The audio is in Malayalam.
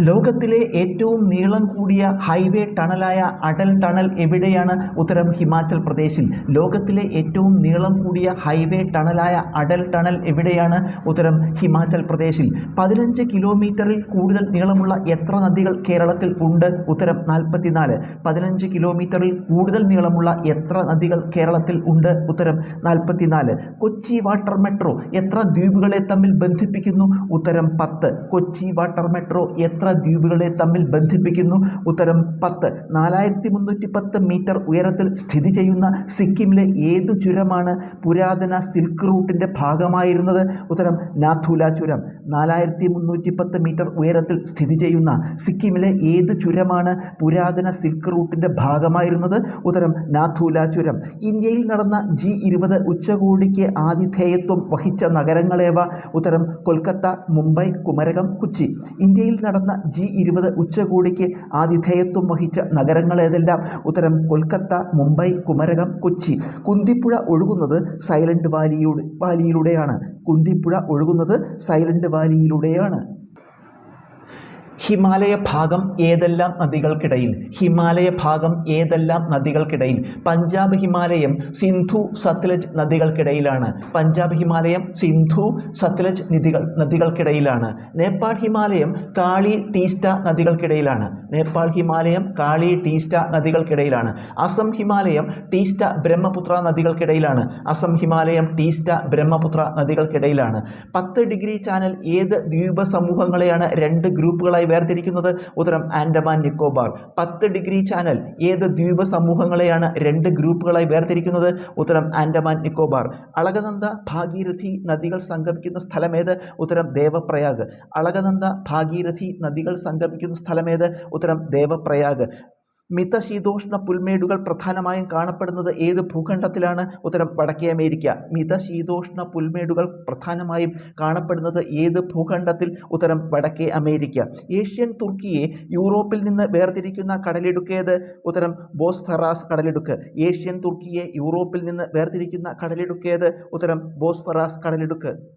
ലോകത്തിലെ ഏറ്റവും നീളം കൂടിയ ഹൈവേ ടണലായ അടൽ ടണൽ എവിടെയാണ്? ഉത്തരം ഹിമാചൽ പ്രദേശിൽ. ലോകത്തിലെ ഏറ്റവും നീളം കൂടിയ ഹൈവേ ടണലായ അടൽ ടണൽ എവിടെയാണ്? ഉത്തരം ഹിമാചൽ പ്രദേശിൽ. പതിനഞ്ച് കിലോമീറ്ററിൽ കൂടുതൽ നീളമുള്ള എത്ര നദികൾ കേരളത്തിൽ ഉണ്ട്? ഉത്തരം നാൽപ്പത്തിനാല്. പതിനഞ്ച് കിലോമീറ്ററിൽ കൂടുതൽ നീളമുള്ള എത്ര നദികൾ കേരളത്തിൽ ഉണ്ട്? ഉത്തരം നാൽപ്പത്തിനാല്. കൊച്ചി വാട്ടർ മെട്രോ എത്ര ദ്വീപുകളെ തമ്മിൽ ബന്ധിപ്പിക്കുന്നു? ഉത്തരം പത്ത്. കൊച്ചി വാട്ടർ മെട്രോ എത്ര ദ്വീപുകളെ തമ്മിൽ ബന്ധിപ്പിക്കുന്നു. ഉത്തരം പത്ത്. നാലായിരത്തി മുന്നൂറ്റി പത്ത് മീറ്റർ ഉയരത്തിൽ സ്ഥിതി ചെയ്യുന്ന സിക്കിമിലെ ഏതു ചുരമാണ് പുരാതന സിൽക്ക് റൂട്ടിന്റെ ഭാഗമായിരുന്നത്? ഉത്തരം നാഥുല ചുരം. നാലായിരത്തി മുന്നൂറ്റി പത്ത് മീറ്റർ ഉയരത്തിൽ സ്ഥിതി ചെയ്യുന്ന സിക്കിമിലെ ഏത് ചുരമാണ് പുരാതന സിൽക്ക് റൂട്ടിന്റെ ഭാഗമായിരുന്നത്? ഉത്തരം നാഥുല ചുരം. ഇന്ത്യയിൽ നടന്ന ജി ഇരുപത് ഉച്ചകോടിക്ക് ആതിഥേയത്വം വഹിച്ച നഗരങ്ങളേവ? ഉത്തരം കൊൽക്കത്ത മുംബൈ കുമരകം കൊച്ചി. ഇന്ത്യയിൽ നടന്ന ജി ഇരുപത് ഉച്ചകോടിക്ക് ആതിഥേയത്വം വഹിച്ച നഗരങ്ങളേതെല്ലാം? ഉത്തരം കൊൽക്കത്ത മുംബൈ കുമരകം കൊച്ചി. കുന്തിപ്പുഴ ഒഴുകുന്നത് സൈലന്റ് വാലിയുടെ വാലിയിലൂടെയാണ്. കുന്തിപ്പുഴ ഒഴുകുന്നത് സൈലന്റ് വാലിയിലൂടെയാണ്. ഹിമാലയ ഭാഗം ഏതെല്ലാം നദികൾക്കിടയിൽ? ഹിമാലയ ഭാഗം ഏതെല്ലാം നദികൾക്കിടയിൽ? പഞ്ചാബ് ഹിമാലയം സിന്ധു സത്ലജ് നദികൾക്കിടയിലാണ്. പഞ്ചാബ് ഹിമാലയം സിന്ധു സത്ലജ് നദികൾ നദികൾക്കിടയിലാണ്. നേപ്പാൾ ഹിമാലയം കാളി ടീസ്റ്റ നദികൾക്കിടയിലാണ്. നേപ്പാൾ ഹിമാലയം കാളി ടീസ്റ്റ നദികൾക്കിടയിലാണ്. അസം ഹിമാലയം ടീസ്റ്റ ബ്രഹ്മപുത്ര നദികൾക്കിടയിലാണ്. അസം ഹിമാലയം ടീസ്റ്റ ബ്രഹ്മപുത്ര നദികൾക്കിടയിലാണ്. പത്ത് ഡിഗ്രി ചാനൽ ഏത് ദ്വീപ സമൂഹങ്ങളെയാണ് രണ്ട് ഗ്രൂപ്പുകളായി വേർതിരിക്കുന്നത്? ഉത്തരം ആൻഡമാൻ നിക്കോബാർ. പത്ത് ഡിഗ്രി ചാനൽ ഏത് ദ്വീപ സമൂഹങ്ങളെയാണ് രണ്ട് ഗ്രൂപ്പുകളായി വേർതിരിക്കുന്നത്? ഉത്തരം ആൻഡമാൻ നിക്കോബാർ. അളകനന്ദ ഭാഗീരഥി നദികൾ സംഗമിക്കുന്ന സ്ഥലമേത്? ഉത്തരം ദേവപ്രയാഗ്. അളകനന്ദ ഭാഗീരഥി നദികൾ സംഗമിക്കുന്ന സ്ഥലമേത്? ഉത്തരം ദേവപ്രയാഗ്. മിതശീതോഷ്ണ പുൽമേടുകൾ പ്രധാനമായും കാണപ്പെടുന്നത് ഏത് ഭൂഖണ്ഡത്തിലാണ്? ഉത്തരം വടക്കേ അമേരിക്ക. മിതശീതോഷ്ണ പുൽമേടുകൾ പ്രധാനമായും കാണപ്പെടുന്നത് ഏത് ഭൂഖണ്ഡത്തിൽ? ഉത്തരം വടക്കേ അമേരിക്ക. ഏഷ്യൻ തുർക്കിയെ യൂറോപ്പിൽ നിന്ന് വേർതിരിക്കുന്ന കടലിടുക്കേത് ഉത്തരം ബോസ്ഫറാസ് കടലിടുക്ക്. ഏഷ്യൻ തുർക്കിയെ യൂറോപ്പിൽ നിന്ന് വേർതിരിക്കുന്ന കടലിടുക്കേത് ഉത്തരം ബോസ്ഫറാസ് കടലിടുക്ക്.